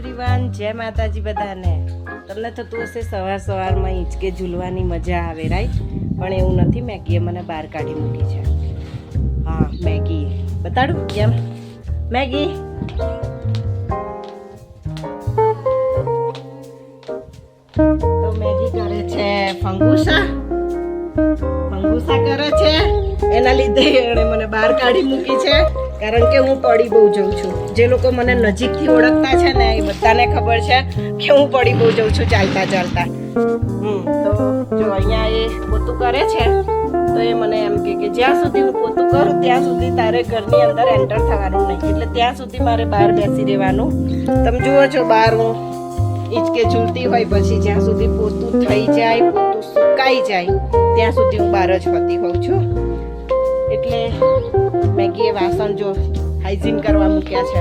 Everyone જય માતાજી બધાને. તમને થતું હશે સવાર સવારમાં હિંચકે ઝૂલવાની મજા આવે રાઈટ પણ એવું નથી, મેગીએ મને બહાર કાઢી મૂકી છે. હા, મેગી. બતાડું, કેમ? મેગી? તો મેગી કરે છે ફંગુસા. ફંગુસા કરે છે. એના લીધે એણે મને બહાર કાઢી મૂકી છે. કારણ કે હું પડી બહુ જઉં છું. જે લોકો મને નજીકથી ઓળખતા છે ને એ બધાને ખબર છે કે હું પડી બહુ જઉં છું ચાલતા ચાલતા. હમ, તો જો અહીંયા એ પોતું કરે છે, તો એ મને એમ કે જ્યાં સુધી હું પોતું કરું ત્યાં સુધી તારે ઘરની અંદર એન્ટર થવાનું નહીં. એટલે ત્યાં સુધી મારે બહાર બેસી રહેવાનું. તમે જુઓ છો બહાર હું હિંચકે ઝૂલતી હોય પછી જ્યાં સુધી પોતું થઈ જાય, પોતું સુકાઈ જાય, ત્યાં સુધી હું બહાર જ હોતી હોઉં છું. એટલે મેગીએ વાસણ જો હાઇજીન કરવા મૂક્યા છે.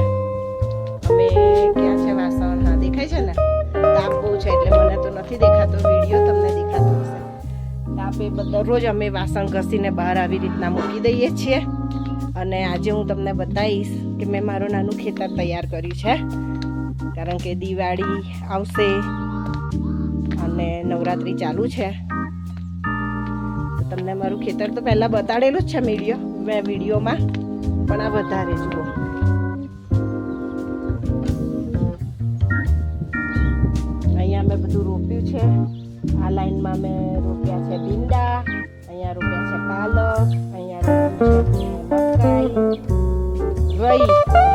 અમે ક્યાં છે વાસણ? હા, દેખાય છે ને? તાપ બહુ છે એટલે મને તો નથી દેખાતો. વીડિયો તમને દેખાતો હશે. તાપે દરરોજ અમે વાસણ ઘસીને બહાર આવી રીતના મૂકી દઈએ છીએ. અને આજે હું તમને બતાવીશ કે મેં મારું નાનું ખેતર તૈયાર કર્યું છે. કારણ કે દિવાળી આવશે અને નવરાત્રિ ચાલુ છે. તમને મારું ખેતર તો પહેલાં બતાડેલું જ છે મીડિયો મેં વિડીયોમાં. પણ આ વધારે જુઓ અહીંયા મેં બધું રોપ્યું છે. આ લાઈનમાં મેં રોપ્યા છે ભીંડા, અહીંયા રોપ્યા છે પાલક, અહીંયા રોપ્યું છે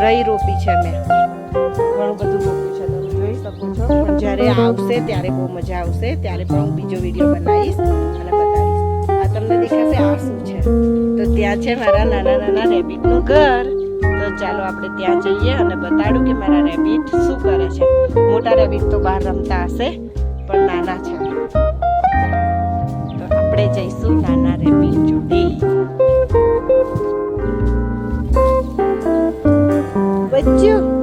રઈ રોપી છે મેં. ઘણું બધું રોપ્યું છે, તમે જોઈ શકો છો. જ્યારે આવશે, ત્યારે બહુ મજા આવશે. ત્યારે પણ હું બીજો વીડિયો બનાવીશ. અને તમને દેખાશે આ છે? તો ત્યાં છે મારા નાના નાના રેબિટનું ઘર. તો ચાલો આપણે ત્યાં જઈએ અને બતાડું કે મારા રેબિટ શું કરે છે. મોટા રેબિટ તો બહાર રમતા હશે, પણ નાના છે. તો આપણે જઈશું નાના રેબિટ જોડે. બચ્ચું!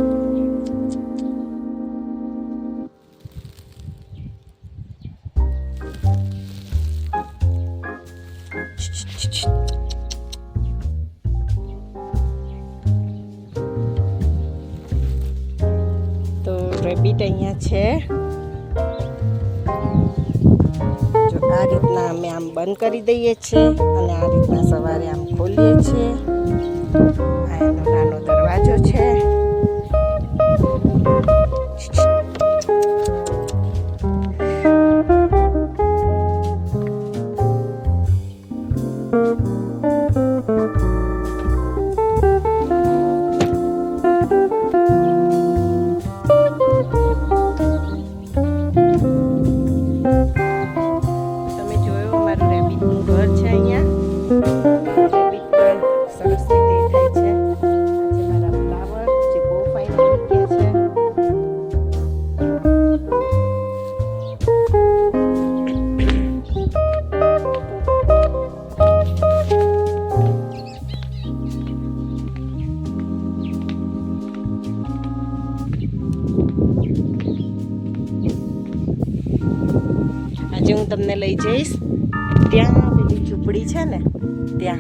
બંધ કરી દઈએ છીએ અને આ રીતના સવારે આમ ખોલીએ લઈ જઈશ. ત્યાં પેલી ઝૂંપડી છે ને, ત્યાં.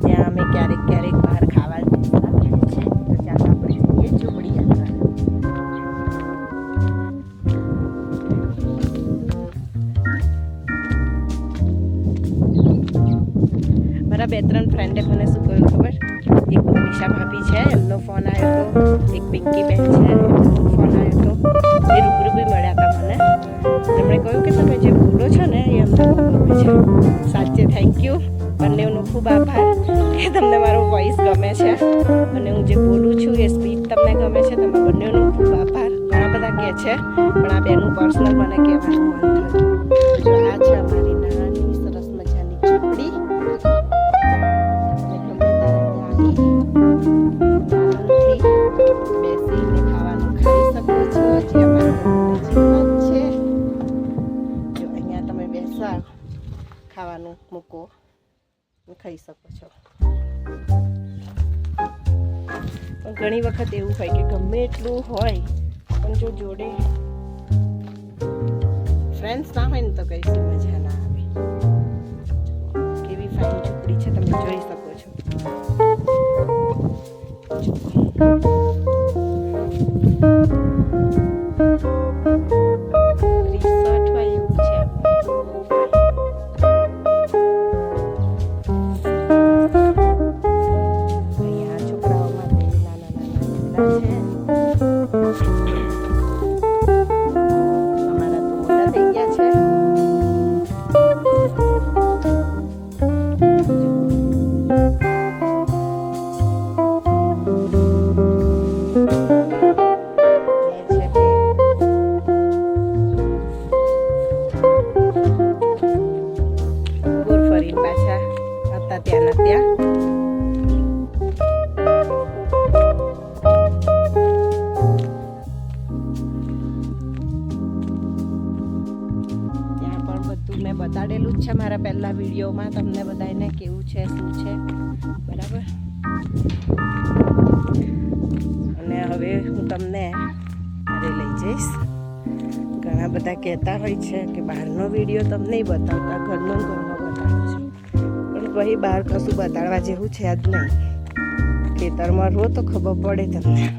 ત્યાં અમે ક્યારેક ક્યારેક બહાર ખાવા હોઈએ તો ઝૂંપડી મારા બે ત્રણ ફ્રેન્ડે મને શું કહ્યું ખબર? એક મનીષા ભાભી છે, એમનો ફોન આવ્યો. હતો એક પિંકી બેન છે, એમનો ફોન આવ્યો. હતો એ રૂબરૂ બી મળ્યા હતા મને. તેમણે કહ્યું કે તમે જે બોલો છો ને એ અમને ગમે છે. સાચે થેન્ક યુ બંનેનો ખૂબ આભાર કે તમને મારો વોઇસ ગમે છે. અને હું જે બોલું છું એ સ્પીચ તમને ગમે છે તમે બંનેનો ખૂબ આભાર. ઘણા બધા કહે છે, પણ આ બેનું પર્સનલ મને કહેવાનું મન થયું. જો આ છે અમારી નાની ખાઈ શકો છો. ઘણી વખત એવું હોય કે ગમે એટલું હોય, પણ જો જોડે ફ્રેન્ડ્સ ના હોય ને તો કઈ મજા ના આવે. કેવી ફાઇન ઝૂંપડી છે, તમે જોઈ શકો છો. ઘણા બધા કહેતા હોય છે કે બહારનો વીડિયો તમને બતાવતા ઘરનો ઘરનો બતાવો છો. પણ ભાઈ બહાર કશું બતાડવા જેવું છે જ નહીં. ખેતરમાં રહો તો ખબર પડે તમને.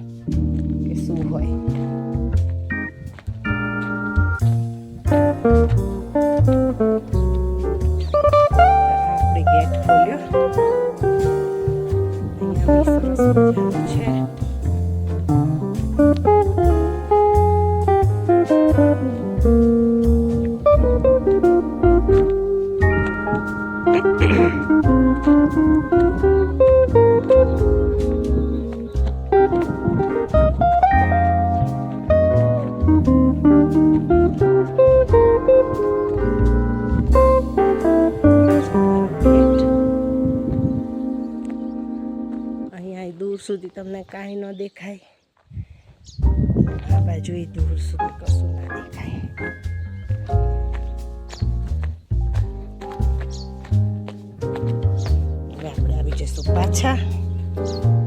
દૂર સુધી તમને કાંઈ ન દેખાય. આ બાજુ દૂર સુધી કશું ના દેખાય. આવી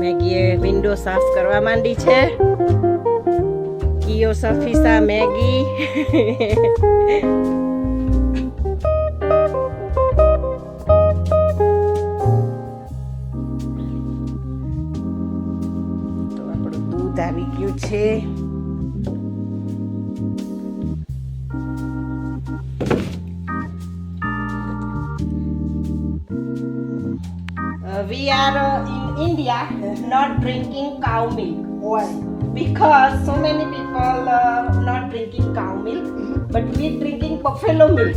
મેગીએ વિન્ડો સાફ કરવા માંડી છે. કિયો, સફીસા, મેગી. તો આપણું દૂધ આવી ગયું છે. We are uh, in India not drinking cow milk. Why? because so many people uh, not drinking cow milk but we drinking buffalo milk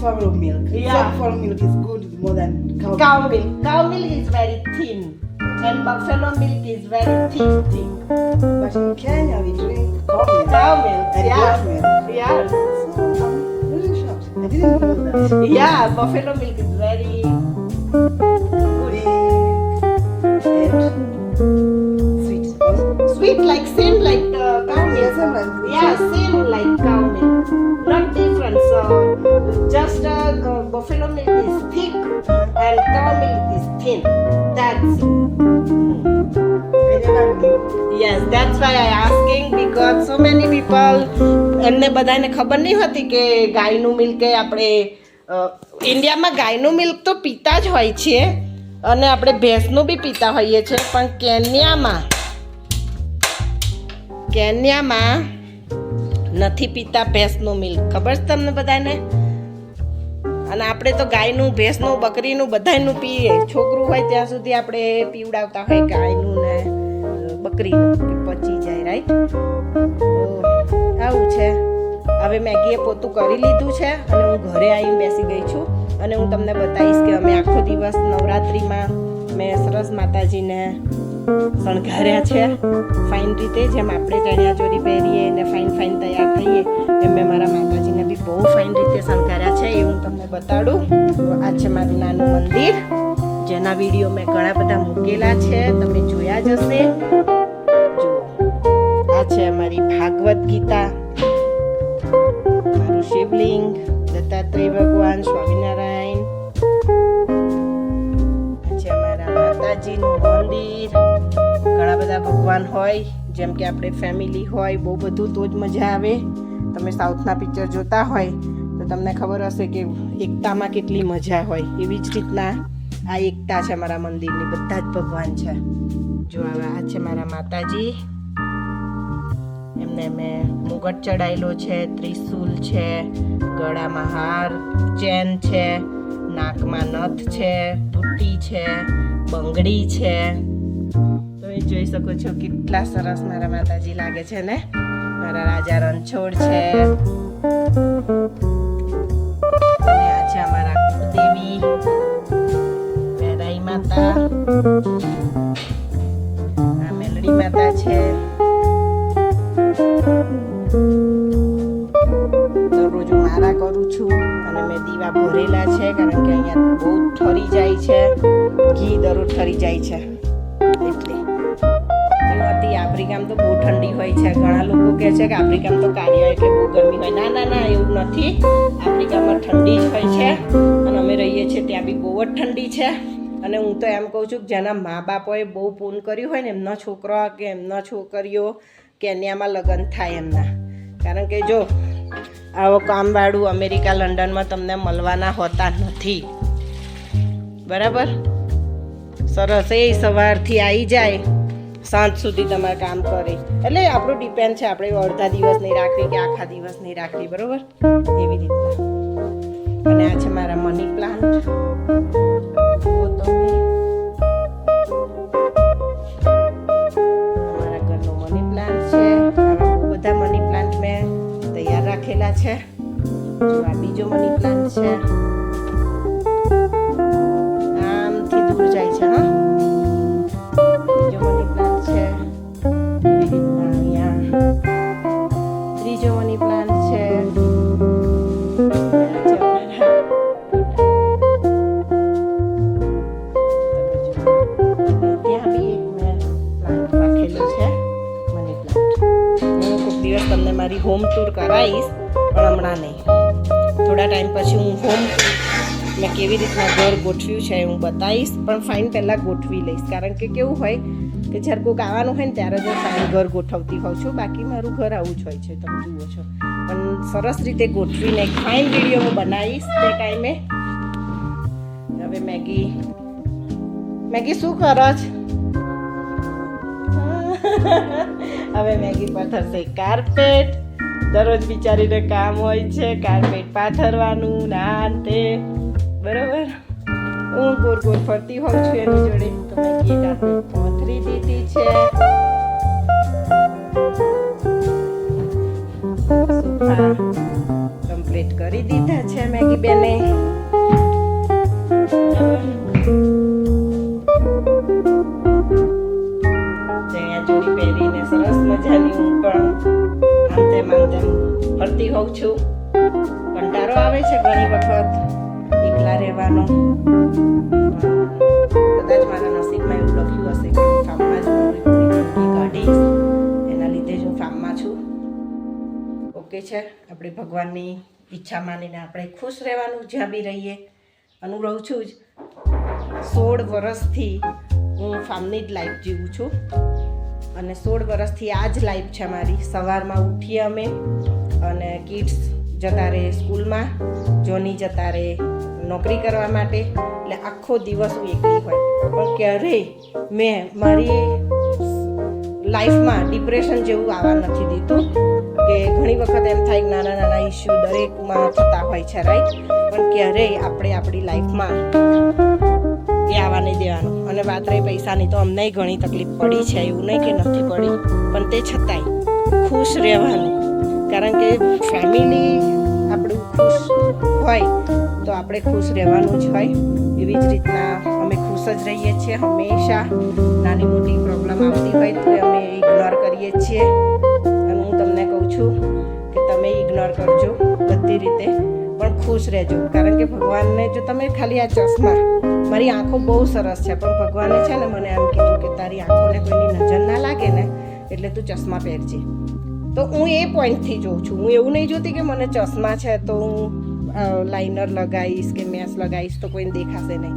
Buffalo milk. Yeah. Buffalo milk is good more than cow. cow milk cow milk is very thin and buffalo milk is very thick thick But in Kenya we drink cow milk. cow milk And yeah goat milk. yeah So I'm really shocked. I didn't know that. yeah buffalo milk is very same like the cow milk Yes, I'm yeah same like cow milk not different so just uh, uh, buffalo milk is thick and cow milk is thin that's it. Yes, that's why I asking because so many people એમને બધાને ખબર નહીં હતી કે ગાયનું milk એ આપણે ઇન્ડિયામાં ગાયનું મિલ્ક તો પીતા જ હોય છે અને આપણે ભેંસનું બી પીતા હોઈએ છીએ પણ કેન્યામાં કેન્યામાં નથી પીતા ભેંસનું મિલ્ક ખબર છે તમને બધાને? અને આપણે તો ગાયનું ભેંસનું, બકરીનું બધાયનું પીએ. છોકરું હોય ત્યાં સુધી આપણે પીવડાવતા હોય ગાયનું ને બકરીનું પચી જાય રાઈટ આવું છે. હવે મેગીએ પોતું કરી લીધું છે અને હું ઘરે આવીને બેસી ગઈ છું. અને હું તમને બતાવીશ કે અમે આખો દિવસ નવરાત્રિમાં મેં સરસ માતાજીને શણગાર્યા છે. ફાઇન રીતે જેમ આપણે ચણિયા ચોરી પહેરીએ ને ફાઇન ફાઇન તૈયાર થઈએ, એમ મેં મારા માતાજીને બી બહુ ફાઇન રીતે શણગાર્યા છે. એ હું તમને બતાડું. તો આ છે મારું નાનું મંદિર, જેના વીડિયો મેં ઘણા બધા મૂકેલા છે. તમે જોયા જ હશે. આ છે અમારી ભાગવત ગીતા. મારું શિવલિંગ, દત્તાત્રેય ભગવાન, સ્વામિનારાયણ. છે અમારા માતાજીનું મંદિર. ઘણા બધા ભગવાન હોય, જેમ કે આપણે ફેમિલી હોય, બહુ બધું તો જ મજા આવે. તમે સાઉથના પિક્ચર જોતા હોય, તો તમને ખબર હશે કે એકતામાં કેટલી મજા હોય. એવી જ રીતના આ એકતા છે મારા મંદિરની, બધા જ ભગવાન છે. જો હવે આ છે મારા માતાજી. એમને મેં મુગટ ચડાયેલો છે, ત્રિશુલ છે, ગળામાં હાર, ચેન છે, નાકમાં નથ છે, બુટ્ટી છે, બંગડી છે. જોઈ શકો છો કેટલા સરસ મારા માતાજી લાગે છે ને? મારા રાજા રણછોડ છે. અને આ છે અમારા કુળદેવી વેરાઈ માતા. આ મેલડી માતા છે. દરરોજ હું મારા કરું છું અને મેં દીવા ભરેલા છે, કારણ કે અહીંયા બહુ ઠરી જાય છે. ઘી દરરોજ ઠરી જાય છે. હોય છે. ઘણા લોકો કહે છે કે આફ્રિકામાં તો કાર્ય એટલે બહુ ગરમી હોય. ના ના ના, એવું નથી. આફ્રિકામાં ઠંડી જ હોય છે. અને અમે રહીએ છીએ ત્યાં બી બહુ જ ઠંડી છે. અને હું તો એમ કહું છું કે જેના મા બાપોએ બહુ પૂન કર્યું હોય ને, એમના છોકરો કે એમના છોકરીઓ કેન્યામાં લગ્ન થાય એમના. કારણ કે જો, આવો કામવાળું અમેરિકા, લંડનમાં તમને મળવાના હોતા નથી. બરાબર? સરસ. એ સવારથી આવી જાય. સાંજ સુધી તમારે કામ કરે. એટલે આપણું ડિપેન્ડ છે, આપણે અડધા દિવસ નહીં રાખવી કે આખા દિવસ નહીં રાખવી બરોબર? એવી રીતના. અને આ છે મારા મની પ્લાન્ટ દિવસ તમને મારી હોમ ટૂર કરાવીશ, પણ હમણાં નહીં. થોડા ટાઈમ પછી હું હોમ મેં કેવી રીતના ઘર ગોઠવ્યું છે હું બતાવીશ, પણ ફાઇન પહેલાં ગોઠવી લઈશ. કારણ કે કેવું હોય કે જ્યારે કોઈક આવવાનું હોય ને ત્યારે જ ફાઇન ઘર ગોઠવતી હોઉં છું. બાકી મારું ઘર આવું જ હોય છે, તમે જુઓ છો. પણ સરસ રીતે ગોઠવીને ફાઇન વીડિયો હું બનાવીશ તે ટાઈમે હવે મેગી મેગી શું કરો છો? હવે મેગી પાથરશે કાર્પેટ દરરોજ બિચારીને કામ હોય છે કાર્પેટ પાથરવાનું, નાન તે. બરાબર? હું ગોર ગોર ફરતી હોઉં છું એની જોડે. તો મેગી કાર્પેટ પાથરી દીધી છે. કમ્પ્લીટ કરી દીધા છે મેગી બેને. મજાની હું પણ આમ તેમ આમ ફરતી હોઉં છું. કંટાળો આવે છે ઘણી વખત એકલા રહેવાનો. કદાચ મારા નસીબમાં એવું લખ્યું હશે કે ફાર્મમાં જ કાઢીશ. એના લીધે જ હું ફાર્મમાં છું. ઓકે છે, આપણે ભગવાનની ઈચ્છા માનીને આપણે ખુશ રહેવાનું જ્યાં બી રહીએ. અનુભવ છું જ સોળ વર્ષથી હું ફાર્મની જ લાઈફ જીવું છું. અને સોળ વર્ષથી આ જ લાઈફ છે મારી. સવારમાં ઉઠીએ અમે અને કિડ્સ જતા રહે સ્કૂલમાં જોની જતા રહે નોકરી કરવા માટે. એટલે આખો દિવસ હું એકલી હોય. પણ ક્યારેય મેં મારી લાઈફમાં ડિપ્રેશન જેવું આવવા નથી દીધું, કે ઘણી વખત એમ થાય કે નાના નાના ઇસ્યુ દરેકમાં થતા હોય છે રાઈટ પણ ક્યારેય આપણે આપણી લાઈફમાં એ આવવા નહીં દેવાનું. અને વાત રહી પૈસાની તો અમને ઘણી તકલીફ પડી છે, એવું નહીં કે નથી પડી. પણ તે છતાંય ખુશ રહેવાનું. કારણ કે ફેમિલી આપણું ખુશ હોય તો આપણે ખુશ રહેવાનું જ હોય. એવી જ રીતના અમે ખુશ જ રહીએ છીએ હંમેશા. નાની મોટી પ્રોબ્લેમ આવતી હોય તો અમે ઇગ્નોર કરીએ છીએ. અને હું તમને કહું છું કે તમે ઇગ્નોર કરજો બધી રીતે, પણ ખુશ રહેજો. કારણ કે ભગવાનને જો તમે ખાલી આ ચશ્મા મારી આંખો બહુ સરસ છે, પણ ભગવાને છે ને મને એમ કીધું કે તારી આંખોને કોઈની નજર ના લાગે ને, એટલે તું ચશ્મા પહેરજે. તો હું એ પોઈન્ટથી જોઉં છું. હું એવું નહીં જોતી કે મને ચશ્મા છે તો હું લાઇનર લગાવીશ કે મેસ લગાવીશ તો કોઈને દેખાશે નહીં.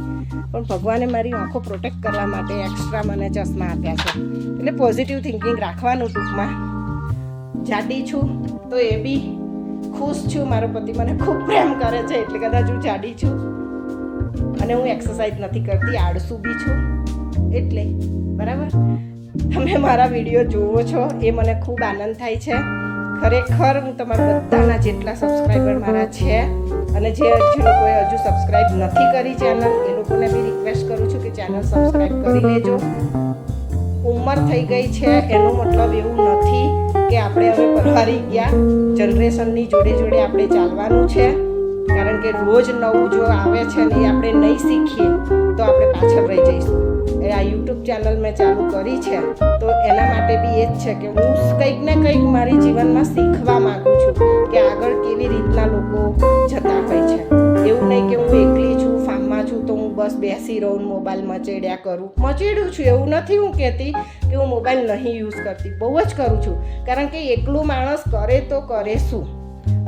પણ ભગવાને મારી આંખો પ્રોટેક્ટ કરવા માટે એક્સ્ટ્રા મને ચશ્મા આપ્યા છે. એટલે પોઝિટિવ થિંકિંગ રાખવાનું ટૂંકમાં. જાડી છું તો એ બી. ખુશ છું. મારો પતિ મને ખૂબ પ્રેમ કરે છે. એટલે કદાચ હું જાડી છું. અને હું એક્સરસાઇઝ નથી કરતી, આળસુ બી છું. એટલે, બરાબર? તમે મારા વીડિયો જુઓ છો, એ મને ખૂબ આનંદ થાય છે. ખરેખર હું તમારા બધાના જેટલા સબસ્ક્રાઈબર મારા છે અને જે હજુ લોકોએ હજુ સબસ્ક્રાઈબ નથી કરી ચેનલ એ લોકોને બી રિક્વેસ્ટ કરું છું કે ચેનલ સબસ્ક્રાઈબ કરી લેજો. ઉંમર થઈ ગઈ છે, એનો મતલબ એવું નથી કે આપણે હવે પરવારી ગયા. જનરેશનની જોડે જોડે આપણે ચાલવાનું છે. કારણ કે રોજ નવું જો આવે છે ને એ આપણે નહીં શીખીએ, તો આપણે પાછળ રહી જઈશું. એ આ યુટ્યુબ ચેનલ મેં ચાલુ કરી છે, તો એના માટે બી એ જ છે કે હું કંઈક ને કંઈક મારી જીવનમાં શીખવા માગું છું કે આગળ કેવી રીતના લોકો જતા હોય છે. એવું નહીં કે હું એકલી છું, ફાર્મમાં છું, તો હું બસ બેસી રહું મોબાઈલ મચેડ્યા કરું. મચેડું છું, એવું નથી હું કહેતી કે હું મોબાઈલ નહીં યુઝ કરતી, બહુ જ કરું છું. કારણ કે એકલું માણસ કરે તો કરે શું?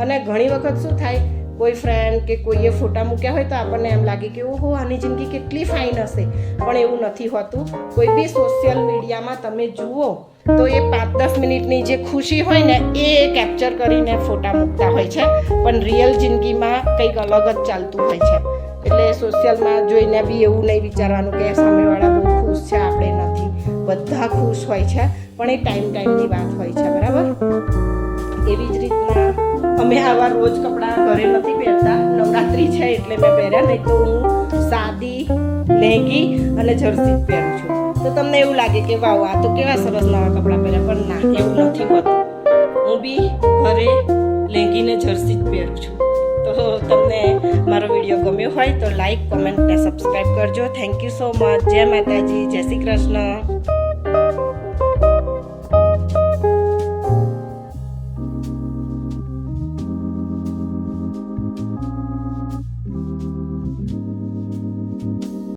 અને ઘણી વખત શું થાય કોઈ ફ્રેન્ડ કે કોઈએ ફોટા મૂક્યા હોય તો આપણને એમ લાગે કે ઓહો આની જિંદગી કેટલી ફાઇન હશે. પણ એવું નથી હોતું. કોઈ બી સોશિયલ મીડિયામાં તમે જુઓ તો એ પાંચ દસ મિનિટની જે ખુશી હોય ને એ કેપ્ચર કરીને ફોટા મૂકતા હોય છે. પણ રિયલ જિંદગીમાં કંઈક અલગ જ ચાલતું હોય છે. એટલે સોશિયલમાં જોઈને બી એવું નહીં વિચારવાનું કે સામેવાળા બહુ ખુશ છે આપણે નથી. બધા ખુશ હોય છે. પણ એ ટાઈમ ટાઈમની વાત હોય છે બરાબર? એવી જ રીતના અમે આવા રોજ કપડાં ઘરે નથી પહેરતા. નવરાત્રિ છે એટલે મેં પહેર્યા, નહીં તો હું સાદી, લેંગી અને જર્સી પહેરું છું. તો તમને એવું લાગે કે વાવ આ તો કેવા સરસ નવા કપડાં પહેર્યા. પણ ના, એવું નથી હોતું. હું બી ઘરે લહેંગીને જર્સી જ પહેરું છું. તો તમને મારો વીડિયો ગમ્યો હોય તો લાઈક, કોમેન્ટ ને સબસ્ક્રાઈબ કરજો. થેન્ક યુ સો મચ જય માતાજી, જય શ્રી કૃષ્ણ.